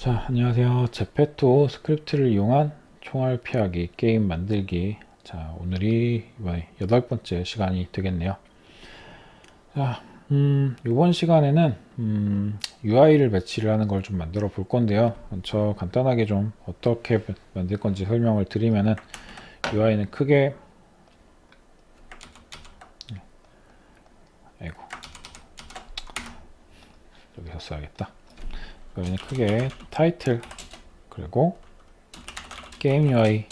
자, 안녕하세요. 제페토 스크립트를 이용한 총알 피하기 게임 만들기. 자, 오늘이 이번에 여덟 번째 시간이 되겠네요. 자, 음, 이번 시간에는 음, UI를 배치를 하는 걸 좀 만들어 볼 건데요. 먼저 간단하게 좀 어떻게 만들 건지 설명을 드리면은 UI는 크게 아이고 여기서 써야겠다. 여기는 크게 타이틀 그리고 게임 UI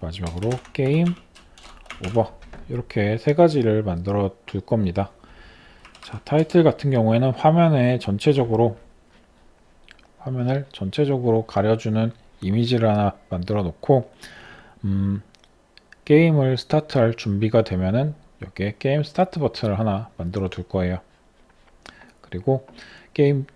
마지막으로 게임 오버 이렇게 세 가지를 만들어 둘 겁니다. 자, 타이틀 같은 경우에는 화면에 전체적으로 화면을 전체적으로 가려주는 이미지를 하나 만들어 놓고 음, 게임을 스타트할 준비가 되면은 여기에 게임 스타트 버튼을 하나 만들어 둘 거예요. 그리고 게임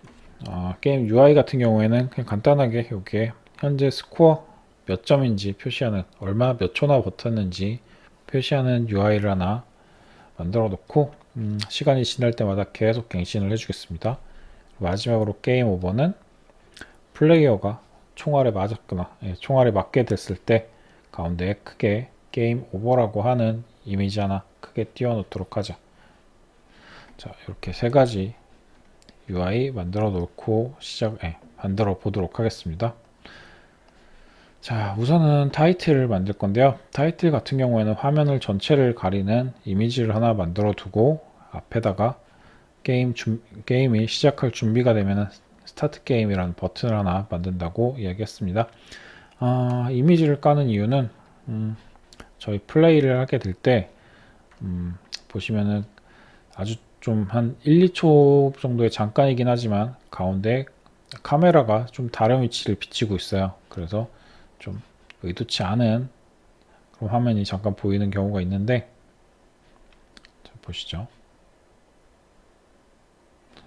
어, 게임 UI 같은 경우에는 그냥 간단하게 여기에 현재 스코어 몇 점인지 표시하는 얼마 몇 초나 버텼는지 표시하는 UI를 하나 만들어 놓고 음, 시간이 지날 때마다 계속 갱신을 해주겠습니다. 마지막으로 게임 오버는 플레이어가 총알에 맞았거나 예, 총알에 맞게 됐을 때 가운데에 크게 게임 오버라고 하는 이미지 하나 크게 띄워 놓도록 하죠. 자 이렇게 세 가지 UI 만들어 놓고 시작 예, 만들어 보도록 하겠습니다. 자 우선은 타이틀을 만들 건데요. 타이틀 같은 경우에는 화면을 전체를 가리는 이미지를 하나 만들어 두고 앞에다가 게임 준, 게임이 시작할 준비가 되면 스타트 게임이라는 버튼을 하나 만든다고 이야기했습니다. 아, 이미지를 까는 이유는 음, 저희 플레이를 하게 될때 음, 보시면은 아주 좀 한 1, 2초 정도의 잠깐이긴 하지만 가운데 카메라가 좀 다른 위치를 비치고 있어요. 그래서 좀 의도치 않은 그런 화면이 잠깐 보이는 경우가 있는데 자, 보시죠.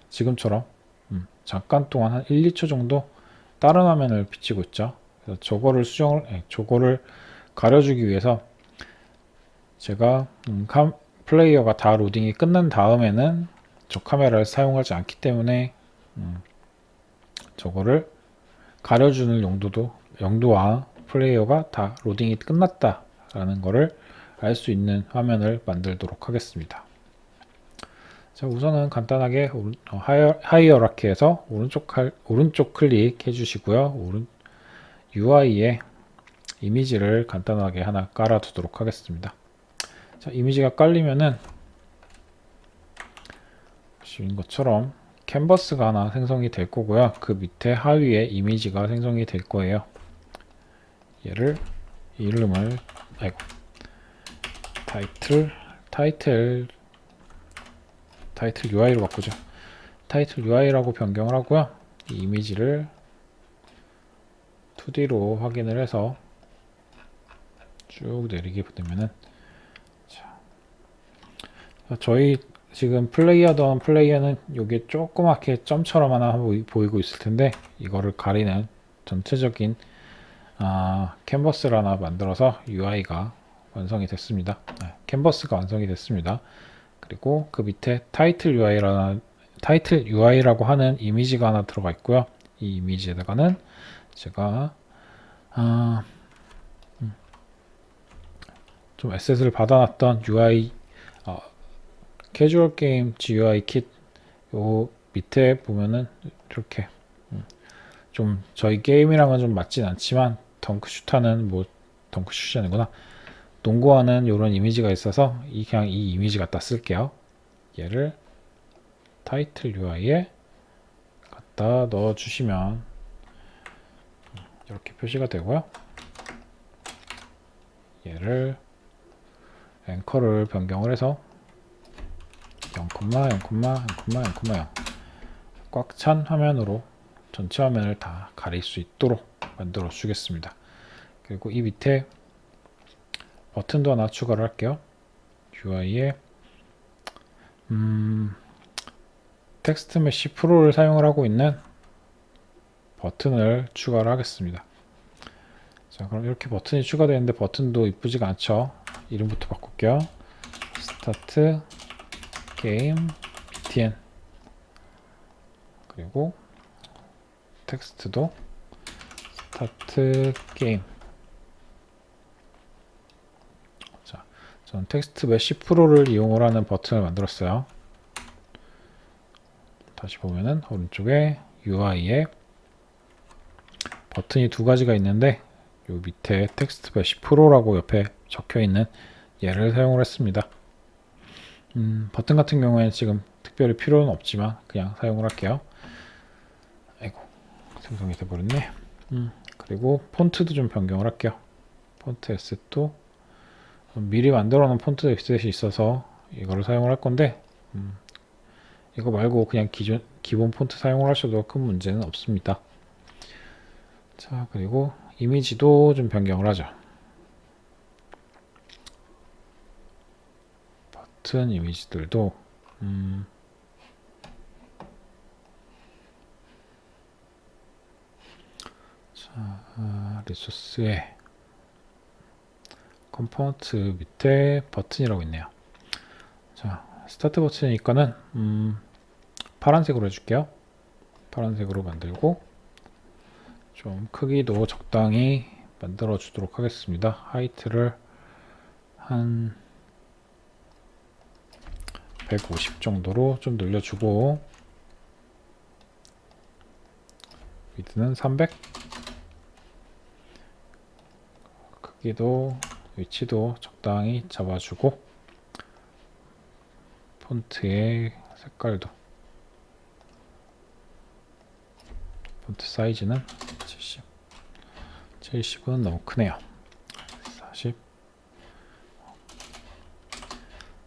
지금처럼 음, 잠깐 동안 한 1, 2초 정도 다른 화면을 비치고 있죠. 그래서 저거를 수정을 예, 저거를 가려주기 위해서 제가 음, 카, 플레이어가 다 로딩이 끝난 다음에는 저 카메라를 사용하지 않기 때문에 음, 저거를 가려주는 용도도 용도와 플레이어가 다 로딩이 끝났다 라는 것을 알 수 있는 화면을 만들도록 하겠습니다. 자, 우선은 간단하게 어, 하이어, 하이어라키에서 오른쪽 할, 오른쪽 클릭 해주시고요. 오른 UI에 이미지를 간단하게 하나 깔아두도록 하겠습니다. 자, 이미지가 깔리면은 보시는 것처럼 캔버스가 하나 생성이 될 거고요. 그 밑에 하위에 이미지가 생성이 될 거예요. 얘를 이름을 아이고 타이틀 타이틀 타이틀 UI로 바꾸죠. 타이틀 UI라고 변경을 하고요. 이 이미지를 2D로 확인을 해서 쭉 내리게 되면은 자, 저희 지금 플레이하던 플레이어는 여기 조그맣게 점처럼 하나 보이고 있을 텐데 이거를 가리는 전체적인 아, 캔버스를 하나 만들어서 UI가 완성이 됐습니다. 네, 캔버스가 완성이 됐습니다. 그리고 그 밑에 타이틀 UI라는 타이틀 UI라고 하는 이미지가 하나 들어가 있고요. 이 이미지에다가는 제가 아, 음, 좀 에셋을 받아놨던 UI 어, 캐주얼 게임 GUI 킷 요 밑에 보면은 이렇게 음, 좀 저희 게임이랑은 좀 맞진 않지만 덩크슛하는 뭐 덩크슛이 아니구나 농구하는 이런 이미지가 있어서 이 그냥 이 이미지 갖다 쓸게요. 얘를 타이틀 UI에 갖다 넣어 주시면 이렇게 표시가 되고요. 얘를 앵커를 변경을 해서 0,0,0,0,0 꽉 찬 화면으로 전체 화면을 다 가릴 수 있도록 만들어 주겠습니다. 그리고 이 밑에 버튼도 하나 추가를 할게요. UI에 음, 텍스트 메시 프로를 사용을 하고 있는 버튼을 추가를 하겠습니다. 자, 그럼 이렇게 버튼이 추가되는데 버튼도 이쁘지가 않죠. 이름부터 바꿀게요. 스타트 게임 btn 그리고 텍스트도 스타트 게임 자, 저는 텍스트 메시 프로를 이용을 하는 버튼을 만들었어요. 다시 보면은 오른쪽에 UI에 버튼이 두 가지가 있는데 요 밑에 텍스트 메시 프로라고 옆에 적혀 있는 얘를 사용을 했습니다. 음, 버튼 같은 경우에는 지금 특별히 필요는 없지만 그냥 사용을 할게요. 아이고 생성이 돼버렸네. 음, 그리고 폰트도 좀 변경을 할게요. 폰트 에셋도 미리 만들어 놓은 폰트 에셋이 있어서 이거를 사용을 할 건데 음, 이거 말고 그냥 기존 기본 폰트 사용을 하셔도 큰 문제는 없습니다. 자 그리고 이미지도 좀 변경을 하죠. 버튼 이미지들도 음, 자 아, 리소스에 컴포넌트 밑에 버튼이라고 있네요. 자 스타트 버튼이니까는 음, 파란색으로 해줄게요. 파란색으로 만들고 좀 크기도 적당히 만들어 주도록 하겠습니다. 하이트를 한 150 정도로 좀 늘려주고 위드는 300 크기도 위치도 적당히 잡아주고 폰트의 색깔도. 폰트 사이즈는 70 70은 너무 크네요 40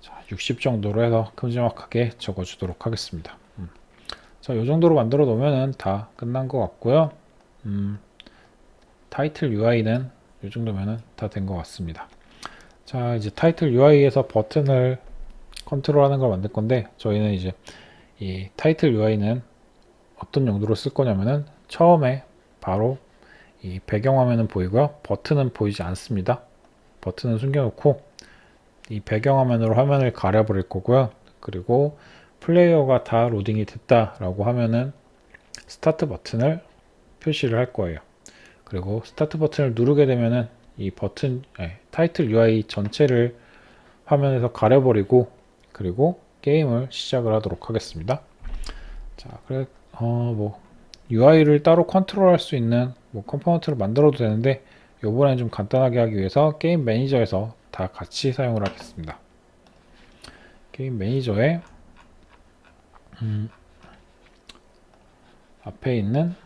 자, 60 정도로 해서 큼지막하게 적어주도록 하겠습니다 음. 자, 이 정도로 만들어 놓으면 다 끝난 것 같고요 음, 타이틀 UI는 이 정도면은 다된 것 같습니다 자 이제 타이틀 UI에서 버튼을 컨트롤하는 걸 만들 건데 저희는 이제 이 타이틀 UI는 어떤 용도로 쓸 거냐면은 처음에 바로 이 배경화면은 보이고요. 버튼은 보이지 않습니다. 버튼은 숨겨놓고 이 배경화면으로 화면을 가려버릴 거고요. 그리고 플레이어가 다 로딩이 됐다라고 하면은 스타트 버튼을 표시를 할 거예요. 그리고 스타트 버튼을 누르게 되면은 이 버튼 예, 타이틀 UI 전체를 화면에서 가려버리고 그리고 게임을 시작을 하도록 하겠습니다. 자, 그래 어뭐 UI를 따로 컨트롤할 수 있는 뭐 컴포넌트를 만들어도 되는데 요번엔 좀 간단하게 하기 위해서 게임 매니저에서 다 같이 사용을 하겠습니다. 게임 매니저에 음, 앞에 있는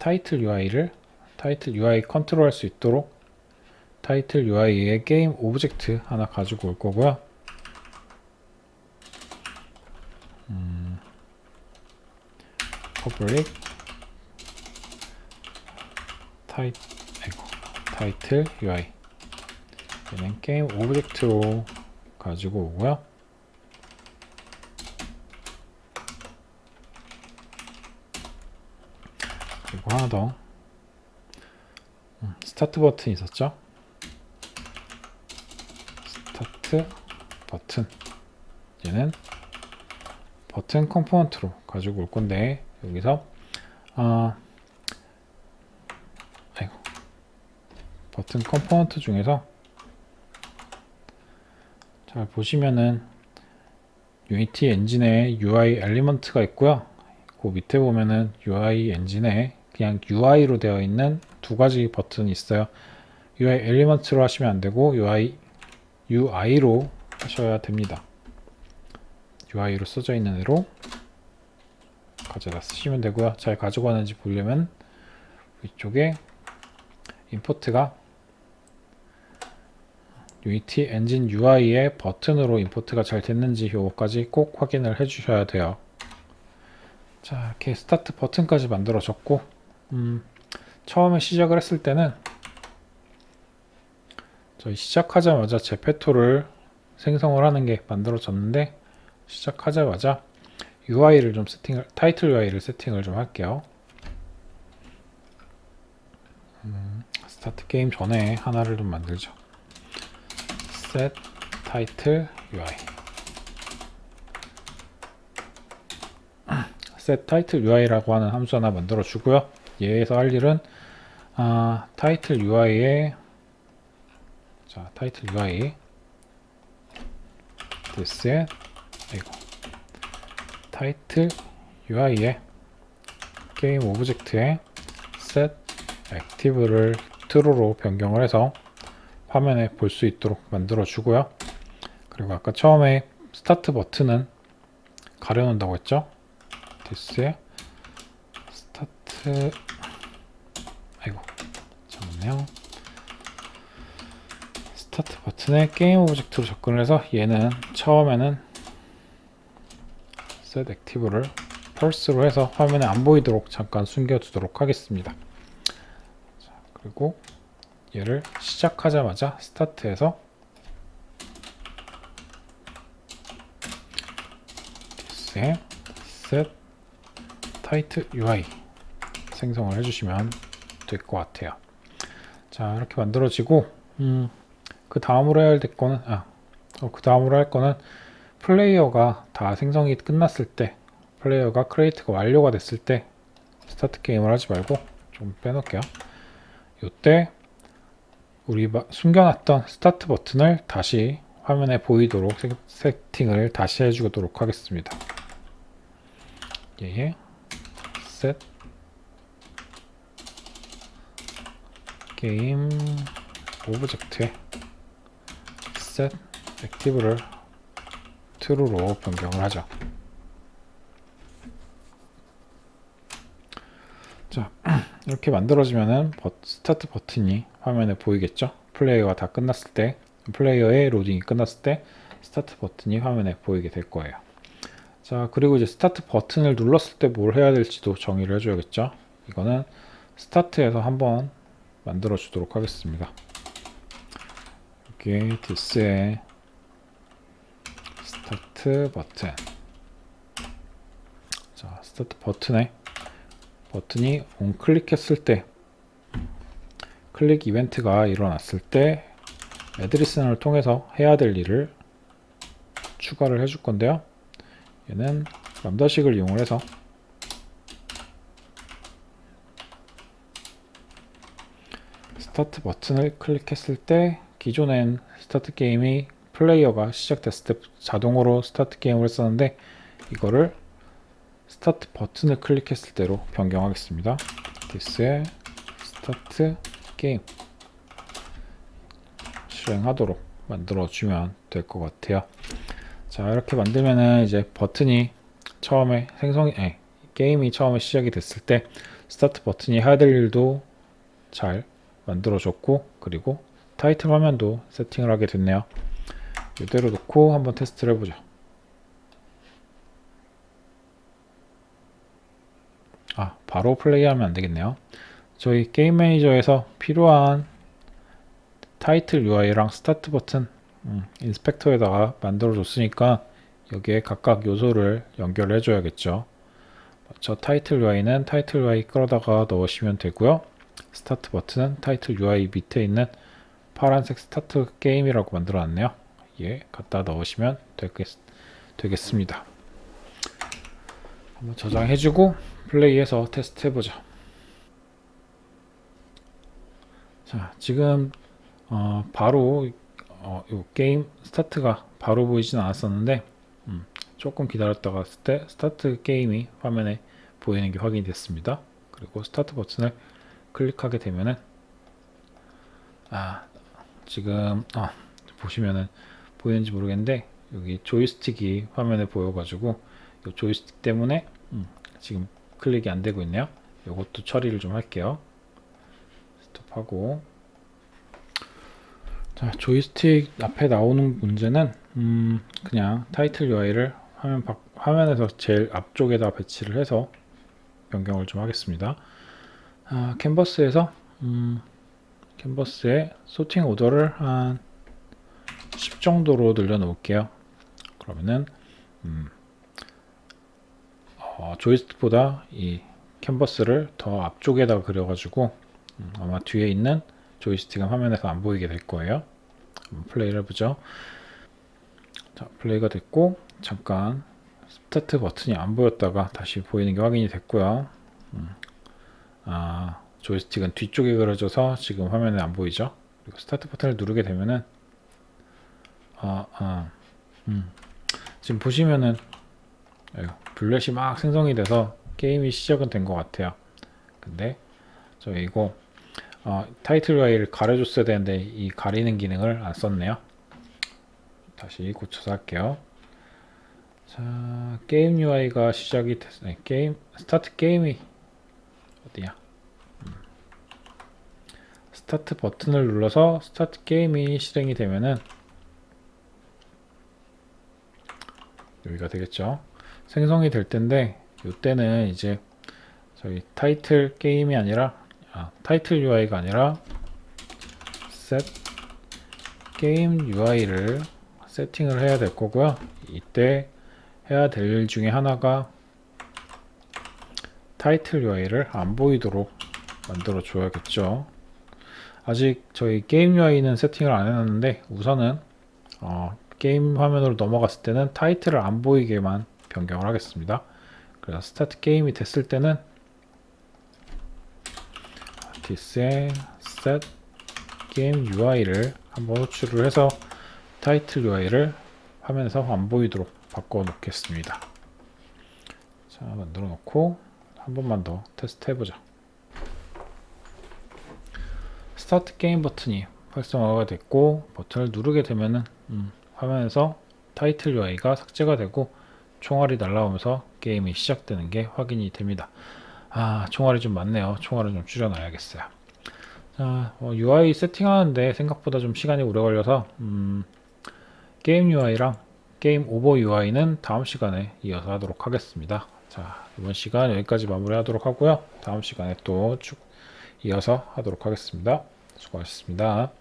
타이틀 UI를 타이틀 UI 컨트롤할 수 있도록 타이틀 UI의 게임 오브젝트 하나 가지고 올 거고요. 음, public 타이, 아이고, 타이틀 UI 얘는 게임 오브젝트로 가지고 오고요. 그리고 하나 더 음, 스타트 버튼 있었죠? 스타트 버튼 얘는 버튼 컴포넌트로 가지고 올 건데 여기서 아 아이고 버튼 컴포넌트 중에서 잘 보시면은 유니티 엔진에 UI 엘리먼트가 있고요. 그 밑에 보면은 UI 엔진에 그냥 UI로 되어 있는 두 가지 버튼이 있어요. UI 엘리먼트로 하시면 안 되고 UI UI로 하셔야 됩니다. UI로 써져 있는 대로 가져다 쓰시면 되고요. 잘 가지고 가는지 보려면 위쪽에 임포트가 유니티 엔진 UI의 버튼으로 임포트가 잘 됐는지 요거까지 꼭 확인을 해 주셔야 돼요. 자, 이렇게 스타트 버튼까지 만들어졌고, 음, 처음에 시작을 했을 때는 저희 시작하자마자 제페토를 생성을 하는 게 만들어졌는데, 시작하자마자 UI를 좀 세팅을, 타이틀 UI를 세팅을 좀 할게요. 음, 스타트 게임 전에 하나를 좀 만들죠. Set title UI set title UI라고 하는 함수 하나 만들어 주고요. 얘에서 할 일은 아, 타이틀 UI에 자, 타이틀 UI this에 아이고. 타이틀 UI에 게임 오브젝트에 set active를 true로 변경을 해서 화면에 볼 수 있도록 만들어 주고요. 그리고 아까 처음에 스타트 버튼은 가려놓는다고 했죠? this에 스타트 아이고 잠깐만요. 스타트 버튼에 게임 오브젝트로 접근을 해서 얘는 처음에는 set active를 펄스로 해서 화면에 안 보이도록 잠깐 숨겨두도록 하겠습니다. 자, 그리고 얘를 시작하자마자 스타트해서 this에 set title UI 생성을 해주시면 될 것 같아요. 자 이렇게 만들어지고 음, 그 다음으로 해야 될 거는 아, 어, 그 다음으로 할 거는 플레이어가 다 생성이 끝났을 때 플레이어가 크리에이트가 완료가 됐을 때 스타트 게임을 하지 말고 좀 빼놓을게요. 이때 우리 마- 숨겨놨던 스타트 버튼을 다시 화면에 보이도록 세- 세팅을 다시 해주도록 하겠습니다. 얘에 set 게임 오브젝트에 set active를 true로 변경을 하죠. 자, 이렇게 만들어지면은 버- 스타트 버튼이 화면에 보이겠죠? 플레이어가 다 끝났을 때, 플레이어의 로딩이 끝났을 때 스타트 버튼이 화면에 보이게 될 거예요. 자, 그리고 이제 스타트 버튼을 눌렀을 때 뭘 해야 될지도 정의를 해줘야겠죠? 이거는 스타트에서 한번 만들어 주도록 하겠습니다. 여기 this에 스타트 버튼. 자, 스타트 버튼에 버튼이 온 클릭했을 때 클릭 이벤트가 일어났을 때 애드리슨을 통해서 해야 될 일을 추가를 해줄 건데요. 얘는 람다식을 이용을 해서 스타트 버튼을 클릭했을 때 기존엔 스타트 게임이 플레이어가 시작됐을 때 자동으로 스타트 게임을 했었는데 이거를 스타트 버튼을 클릭했을 때로 변경하겠습니다. this에 스타트 게임 실행하도록 만들어 주면 될 것 같아요. 자 이렇게 만들면은 이제 버튼이 처음에 생성이 아니, 게임이 처음에 시작이 됐을 때 스타트 버튼이 해야 될 일도 잘 만들어 줬고 그리고 타이틀 화면도 세팅을 하게 됐네요. 이대로 놓고 한번 테스트를 해보죠. 아, 바로 플레이하면 안 되겠네요. 저희 게임 매니저에서 필요한 타이틀 UI랑 스타트 버튼 음, 인스펙터에다가 만들어 줬으니까 여기에 각각 요소를 연결해 줘야겠죠. 저 타이틀 UI는 타이틀 UI 끌어다가 넣으시면 되고요. 스타트 버튼은 타이틀 UI 밑에 있는 파란색 스타트 게임이라고 만들어 놨네요. 예, 갖다 넣으시면 되겠, 되겠습니다. 한번 저장해주고 플레이해서 테스트 해보자. 자, 지금 어, 바로 어, 요 게임 스타트가 바로 보이진 않았었는데 음, 조금 기다렸다가 때 스타트 게임이 화면에 보이는 게 확인이 됐습니다. 그리고 스타트 버튼을 클릭하게 되면은 아 지금 아, 보시면은 보이는지 모르겠는데 여기 조이스틱이 화면에 보여가지고 이 조이스틱 때문에 음, 지금 클릭이 안 되고 있네요. 이것도 처리를 좀 할게요. 스톱하고 자 조이스틱 앞에 나오는 문제는 음, 그냥 타이틀 UI를 화면 밖- 화면에서 제일 앞쪽에다 배치를 해서 변경을 좀 하겠습니다. 아, 캔버스에서 음, 캔버스에 소팅 오더를 한 10 정도로 늘려 놓을게요. 그러면은 음, 어, 조이스틱보다 이 캔버스를 더 앞쪽에다 그려가지고 음, 아마 뒤에 있는 조이스틱은 화면에서 안 보이게 될 거예요. 플레이를 해보죠. 자, 플레이가 됐고 잠깐 스타트 버튼이 안 보였다가 다시 보이는 게 확인이 됐고요. 음, 아, 조이스틱은 뒤쪽에 그려져서 지금 화면에 안 보이죠. 그리고 스타트 버튼을 누르게 되면은 아, 아, 음. 지금 보시면은 블렛이 막 생성이 돼서 게임이 시작은 된 것 같아요. 근데 저 이거 어, 타이틀 UI를 가려줬어야 되는데 이 가리는 기능을 안 썼네요. 다시 고쳐서 할게요. 자, 게임 UI가 시작이 됐, 아니, 게임 스타트 게임이 어디야? 음. 스타트 버튼을 눌러서 스타트 게임이 실행이 되면은 여기가 되겠죠. 생성이 될 텐데 이때는 이제 저희 타이틀 게임이 아니라 아, 타이틀 UI가 아니라 set 게임 UI를 세팅을 해야 될 거고요. 이때 해야 될 일 중에 하나가 타이틀 UI를 안 보이도록 만들어 줘야겠죠. 아직 저희 게임 UI는 세팅을 안 해놨는데 우선은 어, 게임 화면으로 넘어갔을 때는 타이틀을 안 보이게만 변경을 하겠습니다. 그래서 스타트 게임이 됐을 때는 아티스의 게임 UI를 한번 호출을 해서 타이틀 UI를 화면에서 안 보이도록 바꿔 놓겠습니다. 자, 만들어 놓고 한 번만 더 테스트 해보자. 스타트 게임 버튼이 활성화가 됐고 버튼을 누르게 되면은 음, 화면에서 타이틀 UI가 삭제가 되고 총알이 날라오면서 게임이 시작되는 게 확인이 됩니다. 아, 총알이 좀 많네요. 총알을 좀 줄여놔야겠어요. 자, 어, UI 세팅하는데 생각보다 좀 시간이 오래 걸려서 음, 게임 UI랑 게임 오버 UI는 다음 시간에 이어서 하도록 하겠습니다. 자, 이번 시간 여기까지 마무리하도록 하고요. 다음 시간에 또 쭉 이어서 하도록 하겠습니다. 수고하셨습니다.